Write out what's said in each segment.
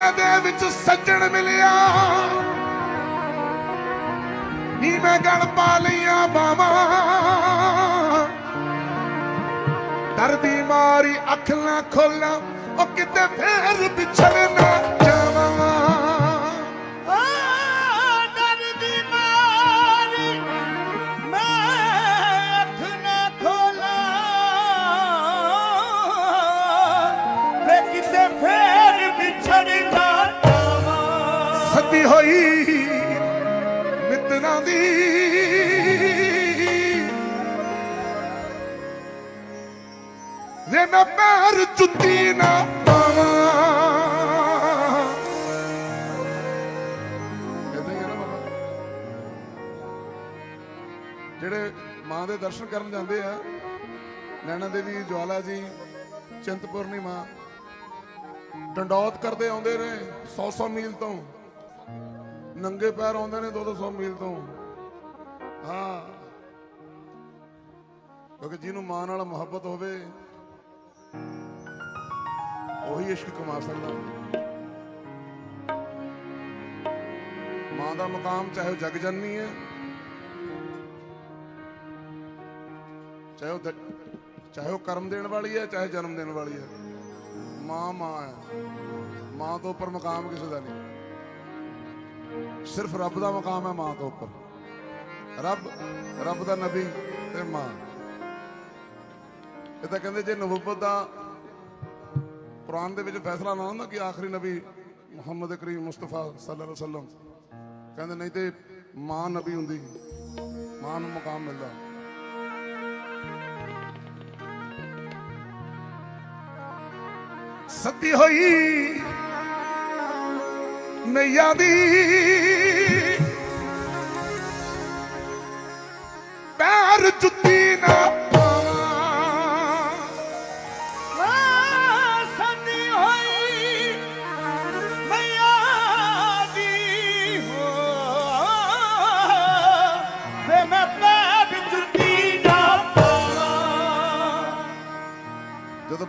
ਦੇ ਵਿੱਚ ਸੱਜਣ ਮਿਲਿਆ। ਨੀ ਮੈਂ ਗਲ ਪਾ ਲਈਆਂ ਬਾਵਾਂ ਡਰਦੀ ਮਾਰੀ ਅੱਖ ਨਾ ਖੋਲਾਂ, ਉਹ ਕਿਤੇ ਫੇਰ ਵਿਛੜ ਨਾ ਜਾਵਾਂ। ਹੋਈ ਮਿੱਤਰਾਂ ਦੀ। ਵੇ ਮੈਂ ਪੈਰ ਜੁੱਤੀ ਨਾ ਪਾਵਾਂ। ਜਿਹੜੇ ਮਾਂ ਦੇ ਦਰਸ਼ਨ ਕਰਨ ਜਾਂਦੇ ਆ, ਨੈਣਾ ਦੇਵੀ, ਜਵਾਲਾ ਜੀ, ਚਿੰਤਪੁਰਨੀ ਮਾਂ, ਡੰਡੌਤ ਕਰਦੇ ਆਉਂਦੇ ਨੇ 100-100 ਮੀਲ ਤੋਂ। ਨੰਗੇ ਪੈਰ ਆਉਂਦੇ ਨੇ 200 ਮੀਲ ਤੋਂ। ਹਾਂ। ਕਿਉਂਕਿ ਜਿਹਨੂੰ ਮਾਂ ਨਾਲ ਮੁਹੱਬਤ ਹੋਵੇ, ਉਹੀ ਇਸ਼ਕ ਕਮਾ ਸਕਦਾ। ਮਾਂ ਦਾ ਮਕਾਮ ਚਾਹੇ ਉਹ ਜਗ ਜਨਨੀ ਹੈ, ਚਾਹੇ ਉਹ ਚਾਹੇ ਉਹ ਕਰਮ ਦੇਣ ਵਾਲੀ ਹੈ, ਚਾਹੇ ਜਨਮ ਦੇਣ ਵਾਲੀ ਹੈ। ਮਾਂ ਮਾਂ ਹੈ। ਮਾਂ ਤੋਂ ਉੱਪਰ ਮਕਾਮ ਕਿਸੇ ਦਾ ਨਹੀਂ। ਸਿਰਫ ਰੱਬ ਦਾ ਮਕਾਮ ਹੈ ਮਾਂ ਤੋਂ ਉੱਪਰ। ਰੱਬ ਰੱਬ ਦਾ ਨਬੀ ਤੇ ਮਾਂ। ਇਹ ਤਾਂ ਕਹਿੰਦੇ ਜੇ ਨਬੂਵਤ ਦਾ ਕੁਰਾਨ ਦੇ ਵਿੱਚ ਫੈਸਲਾ ਨਾ ਹੁੰਦਾ ਕਿ ਆਖਰੀ ਨਬੀ ਮੁਹੰਮਦ ਕਰੀਮ ਮੁਸਤਫਾ ਸੱਲੱਲਾਹੁ ਅਲੈਹਿ ਵਸੱਲਮ। ਕਹਿੰਦੇ ਨਹੀਂ ਤੇ ਮਾਂ ਨਬੀ ਹੁੰਦੀ, ਮਾਂ ਨੂੰ ਮਕਾਮ ਮਿਲਦਾ। ਸੱਦੀ ਹੋਈ, ਨਈਆਂ ਦੀ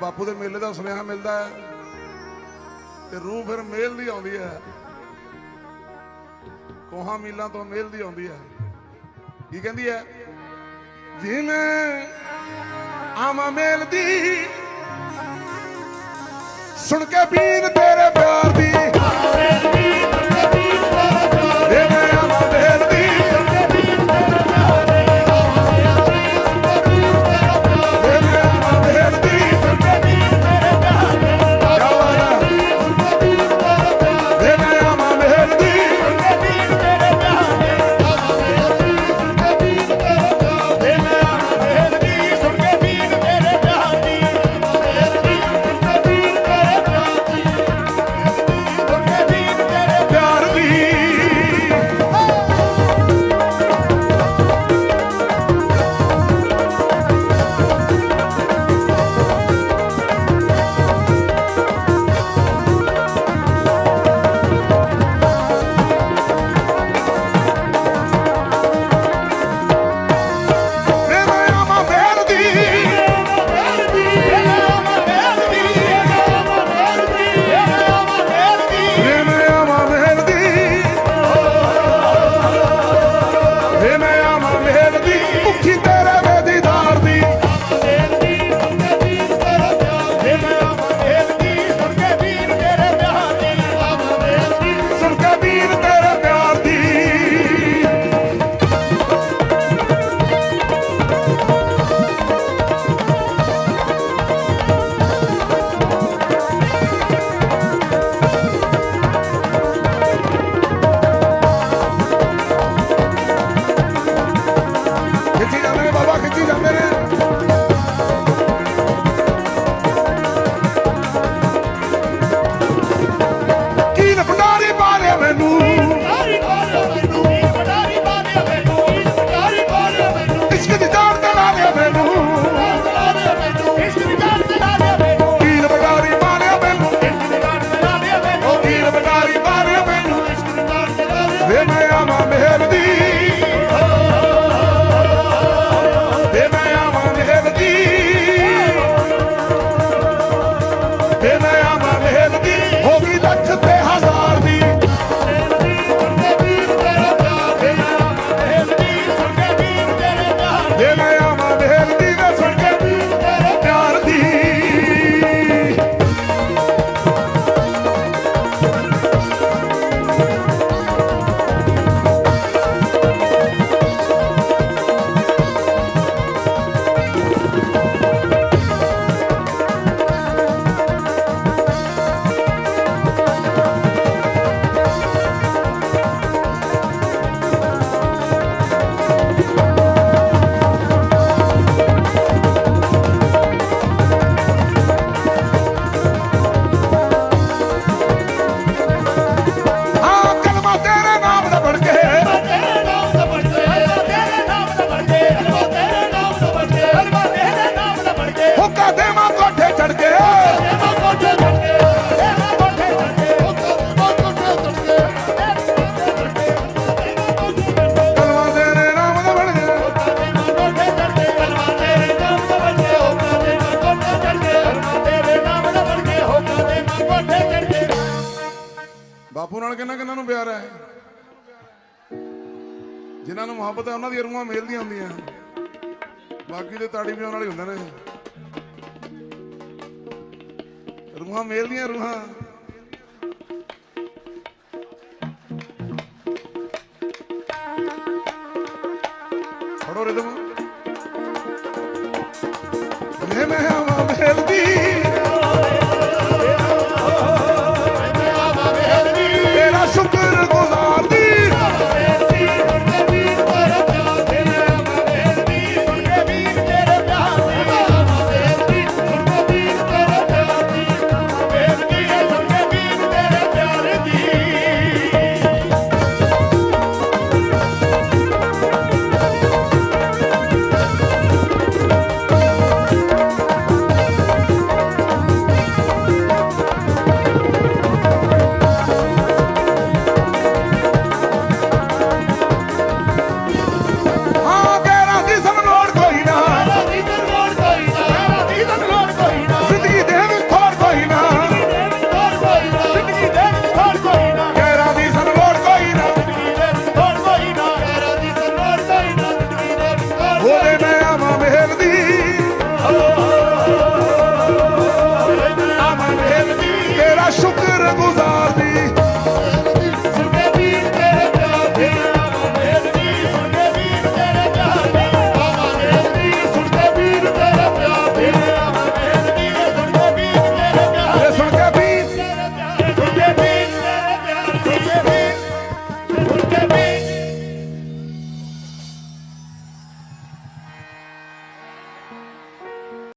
ਬਾਪੂ ਦੇ ਮੇਲੇ ਦਾ ਸੁਨੇਹਾ ਮਿਲਦਾ ਹੈ ਤੇ ਰੂਹ ਫਿਰ ਮੇਲ ਦੀ ਆਉਂਦੀ ਹੈ। ਕੋਹਾਂ ਮੀਲਾਂ ਤੋਂ ਮੇਲ ਦੀ ਆਉਂਦੀ ਹੈ। ਕੀ ਕਹਿੰਦੀ ਹੈ? ਜਿਵੇਂ ਆਵਾਂ ਮੇਲ ਦੀ, ਸੁਣ ਕੇ ਬੀਨ ਤੇਰੇ ਪਿਆਰ ਦੀ। ਜਿਵੇਂ ਜਿਨ੍ਹਾਂ ਨੂੰ ਮੁਹੱਬਤ ਹੈ, ਉਹਨਾਂ ਦੀਆਂ ਰੂਹਾਂ ਮੇਲਦੀਆਂ ਹੁੰਦੀਆਂ। ਬਾਕੀ ਦੇ ਤਾੜੀ ਵਜਾਉਣ ਵਾਲੇ ਹੁੰਦੇ ਨੇ। ਰੂਹਾਂ ਮੇਲਦੀਆਂ, ਰੂਹਾਂ।